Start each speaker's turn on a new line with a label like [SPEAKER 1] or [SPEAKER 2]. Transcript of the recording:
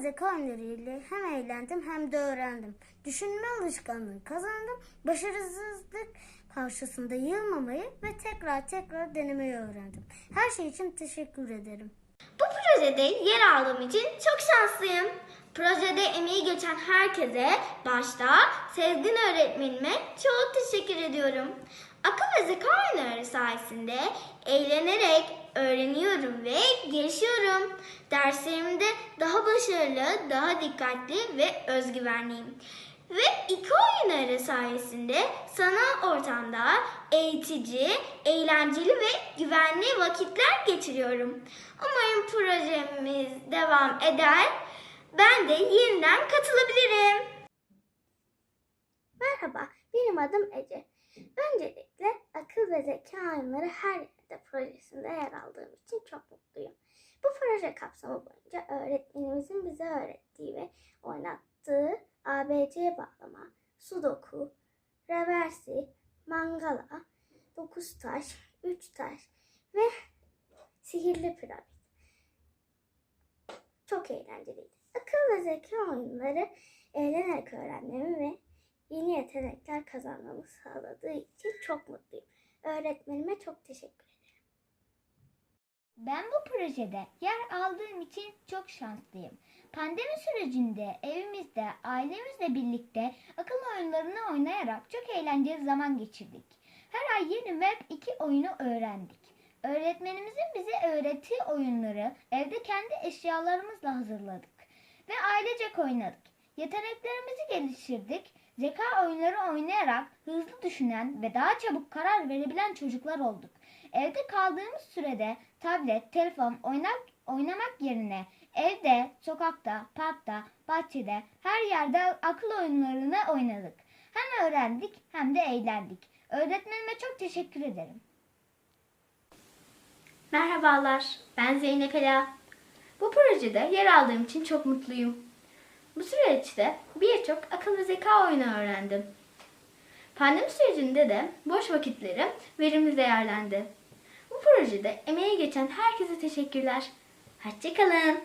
[SPEAKER 1] zeka oyunlarıyla hem eğlendim hem de öğrendim. Düşünme alışkanlığı kazandım. Başarısızlık karşısında yılmamayı ve tekrar tekrar denemeyi öğrendim. Her şey için teşekkür ederim.
[SPEAKER 2] Bu projede yer aldığım için çok şanslıyım. Projede emeği geçen herkese, başta Sezgin öğretmenime çok teşekkür ediyorum. Akıl ve zeka oyunları sayesinde eğlenerek öğreniyorum ve gelişiyorum. Derslerimde daha başarılı, daha dikkatli ve özgüvenliyim. Ve iki oyunları sayesinde sanal ortamda eğitici, eğlenceli ve güvenli vakitler geçiriyorum. Umarım projemiz devam eder. Ben de yeniden katılabilirim.
[SPEAKER 3] Merhaba, benim adım Ece. Öncelikle akıl ve zeka oyunları her yerde projesinde yer aldığım için çok mutluyum. Bu proje kapsamı boyunca öğretmenimizin bize öğrettiği ve oynattığı ABC bağlama, sudoku, reversi, mangala, dokuz taş, üç taş ve sihirli piramit. Çok eğlenceliydi. Akıl ve zeka oyunları eğlenerek öğrenmemi ve yeni yetenekler kazanmamı sağladığı için çok mutluyum. Öğretmenime çok teşekkür ederim.
[SPEAKER 4] Ben bu projede yer aldığım için çok şanslıyım. Pandemi sürecinde evimizde ailemizle birlikte akıl oyunlarını oynayarak çok eğlenceli zaman geçirdik. Her ay yeni Web 2 oyunu öğrendik. Öğretmenimizin bize öğrettiği oyunları evde kendi eşyalarımızla hazırladık ve ailecek oynadık. Yeteneklerimizi geliştirdik. Zeka oyunları oynayarak hızlı düşünen ve daha çabuk karar verebilen çocuklar olduk. Evde kaldığımız sürede tablet, telefon oynak, oynamak yerine evde, sokakta, parkta, bahçede her yerde akıl oyunlarını oynadık. Hem öğrendik hem de eğlendik. Öğretmenime çok teşekkür ederim.
[SPEAKER 2] Merhabalar, ben Zeynep Ela. Bu projede yer aldığım için çok mutluyum. Bu süreçte birçok akıl ve zeka oyunu öğrendim. Pandemi sürecinde de boş vakitlerim verimli değerlendi. Bu projede emeği geçen herkese teşekkürler. Hoşçakalın.